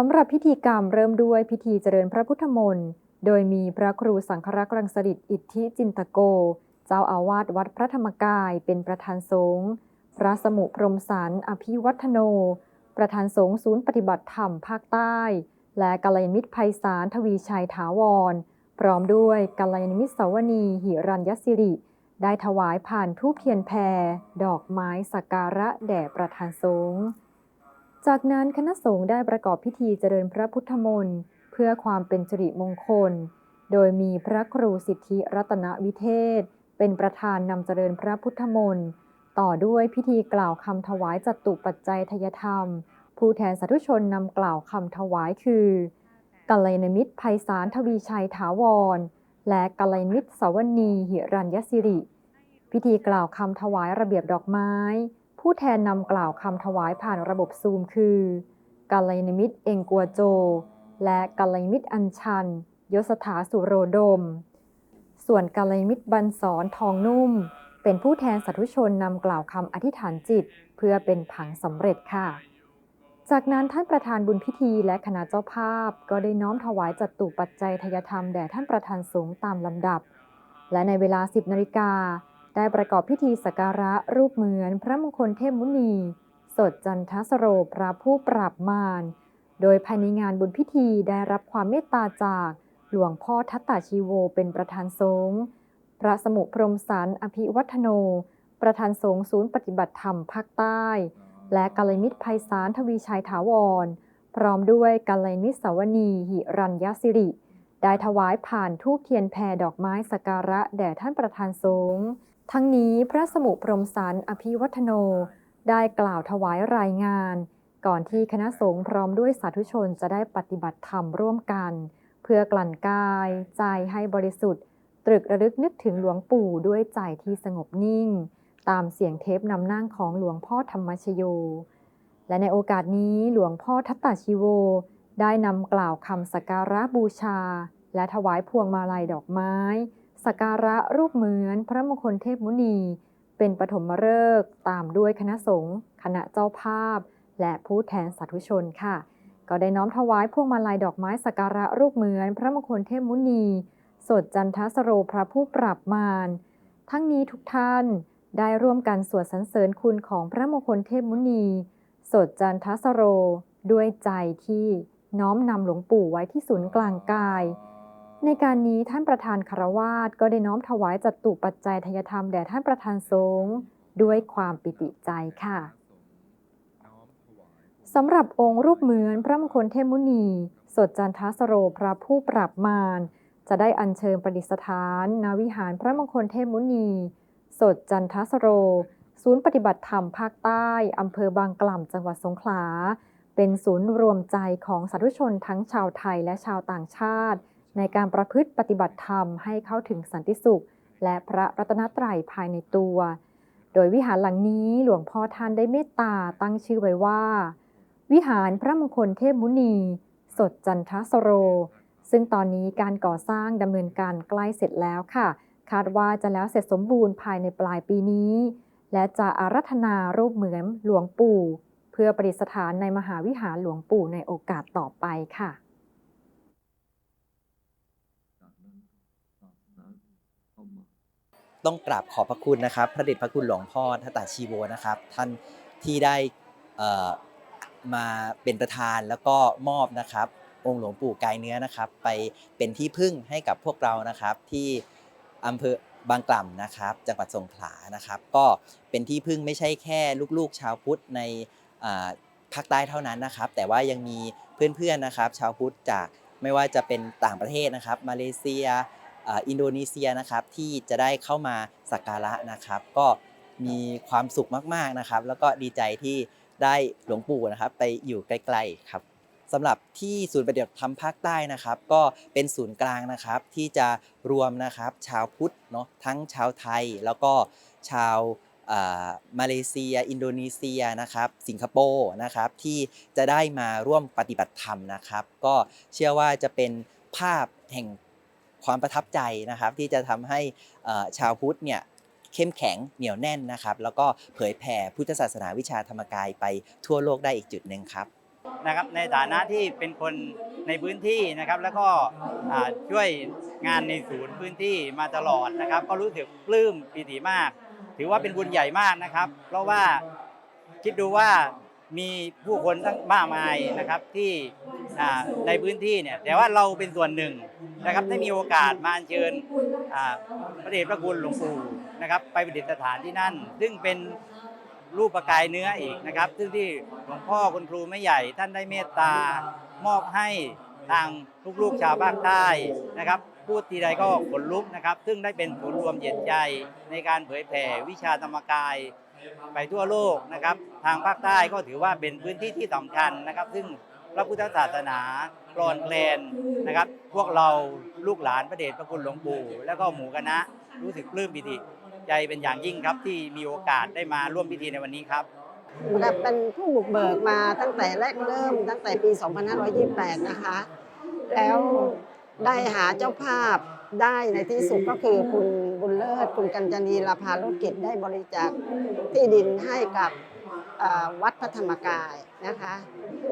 สำหรับพิธีกรรมเริ่มด้วยพิธีเจริญพระพุทธมนต์โดยมีพระครูสังฆรักษ์รังสฤษดิ์อิทธิจินตโก เจ้าอาวาสวัดพระธรรมกายเป็นประธานสงฆ์พระสมุพรหมสารอภิวัฒโน ประธานสงฆ์ศูนย์ปฏิบัติธรรมภาคใต้ และกัลยาณมิตรไพศาลทวีชัยถาวร พร้อมด้วยกัลยาณมิตรสวนีหิรัญยสิริ ได้ถวายผ่านทูปเทียนแพรดอกไม้สักการะแด่ประธานสงฆ์ จากนั้นคณะสงฆ์ได้ประกอบพิธีเจริญพระพุทธมนต์เพื่อความเป็นสิริมงคล โดยมีพระครูสิทธิรัตนวิเทศ เป็นประธานนำเจริญพระพุทธมนต์ต่อด้วยพิธีกล่าวคำถวายจัตุปัจจัยทยธรรม ผู้แทนสาธุชนนำกล่าวคำถวายคือกัลยาณมิตรไพศาลทวีชัยถาวร และกัลยาณมิตรสาวนีหิรัญยสิริ พิธีกล่าวคำถวายระเบียบดอกไม้ ผู้แทนนำกล่าวคำถวายผ่านระบบซูมคือกัลยาณมิตรเองกัวโจ และกัลยาณมิตรอัญชัน ยศถาสุโรดม ส่วนกัลยาณมิตรบันสอนทองนุ่ม เป็นผู้แทนสาธุชนนำกล่าวคำอธิษฐานจิต เพื่อเป็นผังสำเร็จค่ะ จากนั้นท่านประธานบุญพิธีและคณะเจ้าภาพ ก็ได้น้อมถวายจัตุปัจจัยทยธรรมแด่ท่านประธานสงฆ์ตามลำดับ และในเวลา 10นาฬิกา ได้ประกอบพิธีสักการะรูปเหมือนพระมงคลเทพมุนี สดจันทสโรพระผู้ปราบมาร โดยภายในงานบุญพิธีได้รับความเมตตาจากหลวงพ่อทัตตาชีโวเป็นประธานสงฆ์พระสมุพรมสารอภิวัฒโน ประธานสงฆ์ศูนย์ปฏิบัติธรรมภาคใต้ และกัลยาณมิตรไพศาลทวีชัยถาวร พร้อมด้วยกัลยาณมิตรสาวนีหิรัญยสิริ ได้ถวายผ่านทูบเทียนแพรดอกไม้สักการะแด่ท่านประธานสงฆ์ ทั้งนี้พระสมุพรหมสารอภิวัฒโน ได้กล่าวถวายรายงาน ก่อนที่คณะสงฆ์พร้อมด้วยสาธุชนจะได้ปฏิบัติธรรมร่วมกัน เพื่อกลั่นกาย ใจให้บริสุทธิ์ ตรึกระลึกนึกถึงหลวงปู่ด้วยใจที่สงบนิ่ง ตามเสียงเทปนำนั่งของหลวงพ่อธรรมชโย และในโอกาสนี้หลวงพ่อทัตตาชิโว ได้นำกล่าวคำสักการะบูชา และถวายพวงมาลัยดอกไม้ สักการะรูปเหมือนพระมงคลเทพมุนี เป็นปฐมฤกษ์ตามด้วยคณะสงฆ์คณะเจ้าภาพ และผู้แทนสาธุชนค่ะ ก็ได้น้อมถวายพวงมาลัยดอกไม้สักการะรูปเหมือนพระมงคลเทพมุนี สดจันทสโรพระผู้ปราบมาร ทั้งนี้ทุกท่านได้ร่วมกันสวดสรรเสริญคุณของพระมงคลเทพมุนี สดจันทสโร ด้วยใจที่น้อมนำหลวงปู่ไว้ที่ศูนย์กลางกาย ในการนี้ท่านประธานคารวาสก็ได้น้อมถวายจัตุปัจจัยทยธรรมแด่ท่านประธานสงฆ์ด้วยความปิติใจค่ะสำหรับองค์รูปเหมือนพระมงคลเทมุนี สดจันทสโรพระผู้ปราบมารจะได้อัญเชิญประดิษฐานณวิหารพระมงคลเทมุนี สดจันทสโร ศูนย์ปฏิบัติธรรมภาคใต้อำเภอบางกล่ำจังหวัดสงขลา เป็นศูนย์รวมใจของสาธุชนทั้งชาวไทยและชาวต่างชาติ ในการประพฤติปฏิบัติธรรมให้เข้าถึงสันติสุข และพระรัตนตรัยภายในตัว โดยวิหารหลังนี้หลวงพ่อท่านได้เมตตาตั้งชื่อไว้ว่า วิหารพระมงคลเทพมุนี สดจันทสโร ซึ่งตอนนี้การก่อสร้างดำเนินการใกล้เสร็จแล้วค่ะ คาดว่าจะแล้วเสร็จสมบูรณ์ภายในปลายปีนี้ และจะอารัธนารูปเหมือนหลวงปู่ เพื่อประดิษฐานในมหาวิหารหลวงปู่ในโอกาสต่อไปค่ะ ต้องกราบขอบพระคุณนะครับ พระเดชพระคุณหลวงพ่อทัตตาชีโวนะครับ ท่านที่ได้มาเป็นประธานแล้วก็มอบนะครับ องค์หลวงปู่กายเนื้อนะครับ ไปเป็นที่พึ่งให้กับพวกเรานะครับ ที่อำเภอบางกล่ำนะครับ จังหวัดสงขลานะครับ ก็เป็นที่พึ่งไม่ใช่แค่ลูกๆ ชาวพุทธในภาคใต้เท่านั้นนะครับ แต่ว่ายังมีเพื่อนๆนะครับ ชาวพุทธจากไม่ว่าจะเป็นต่างประเทศนะครับ มาเลเซีย อินโดนีเซียนะครับที่จะได้เข้ามาสักการะนะครับ ก็มีความสุขมากๆนะครับ แล้วก็ดีใจที่ได้หลวงปู่นะครับ ไปอยู่ใกล้ๆครับสำหรับที่ศูนย์ปฏิบัติธรรมภาคใต้นะครับ ก็เป็นศูนย์กลางนะครับที่จะรวมนะครับ ชาวพุทธเนาะทั้งชาวไทยแล้วก็ชาวมาเลเซีย อินโดนีเซียนะครับ สิงคโปร์นะครับที่จะได้มาร่วมปฏิบัติธรรมนะครับ ก็เชื่อว่าจะเป็นภาพแห่ง ความประทับใจนะครับ ที่จะทำให้ชาวพุทธเนี่ยเข้มแข็งเหนียวแน่นนะครับ แล้วก็เผยแผ่พุทธศาสนาวิชาธรรมกายไปทั่วโลกได้อีกจุดหนึ่งครับนะครับในฐานะที่เป็นคนในพื้นที่นะครับ แล้วก็ช่วยงานในศูนย์พื้นที่มาตลอดนะครับ ก็รู้สึกปลื้มปิติมาก ถือว่าเป็นบุญใหญ่มากนะครับ เพราะว่าคิดดูว่า มีผู้คนทั้งมากมายนะครับที่ในพื้นที่เนี่ยแต่ว่าเราเป็นส่วนหนึ่งนะครับได้มีโอกาสมาอัญเชิญพระเดชพระคุณหลวงปู่นะครับ ไปประดิษฐานที่นั่น ซึ่งเป็นรูปประกายเนื้ออีกนะครับ ซึ่งที่หลวงพ่อคุณครูไม่ใหญ่ท่านได้เมตตามอบให้ทางลูกๆชาวภาคใต้นะครับพูดทีใดก็ขนลุกนะครับ ซึ่งได้เป็นศูนย์รวมจิตใจในการเผยแผ่วิชาธรรมกาย ไปทั่วโลกนะครับ ทางภาคใต้ก็ถือว่าเป็นพื้นที่ที่สำคัญนะครับ ซึ่งพระพุทธศาสนาปลอนแคลนนะครับ พวกเราลูกหลานพระเดชพระคุณหลวงปู่ แล้วก็หมู่คณะรู้สึกปลื้มปิติใจเป็นอย่างยิ่งครับที่มีโอกาสได้มาร่วมพิธีในวันนี้ครับแบบเป็นผู้บุกเบิกมาตั้งแต่แรกเริ่มตั้งแต่ปี 2528 นะคะ แล้วได้หาเจ้าภาพ ได้ในที่สุดก็คือคุณบุญเลิศคุณกัญจนีลาภาโลกิจได้บริจาคที่ดินให้กับวัดพระธรรมกายนะคะ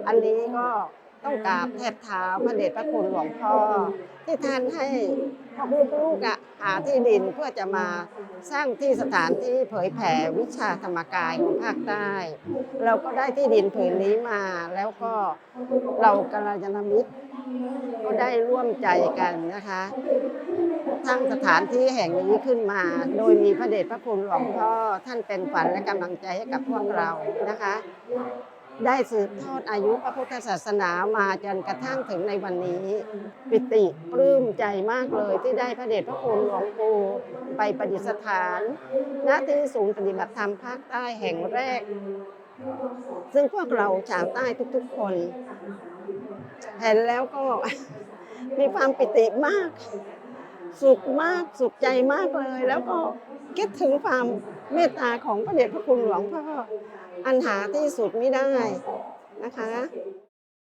อันนี้ก็ต้องกราบแทบเท้าพระเดชพระคุณหลวงพ่อที่ท่านให้พวกลูกๆอะ หาที่ดินเพื่อจะมาสร้างที่สถานที่เผยแผ่วิชาธรรมกายของภาคใต้ เราก็ได้ที่ดินผืนนี้มา แล้วก็เรากำลังจนมิตรก็ได้ร่วมใจกันนะคะสร้างสถานที่แห่งนี้ขึ้นมา โดยมีพระเดชพระคุณหลวงพ่อท่านเป็นฝันและกำลังใจให้กับพวกเรานะคะ ได้สืบทอดอายุพระพุทธศาสนามาจนกระทั่งถึงในวันนี้ ปิติปลื้มใจมากเลยที่ได้พระเดชพระคุณหลวงปู่ไปประดิษฐานณที่ศูนย์ปฏิบัติธรรมภาคใต้แห่งแรก ซึ่งพวกเราชาวใต้ทุกๆคนเห็นแล้วก็มีความปิติมาก สุขมากสุขใจมากเลย แล้วก็คิดถึงความเมตตาของพระเดชพระคุณหลวงพ่อ อันหาที่สุดไม่ได้นะคะ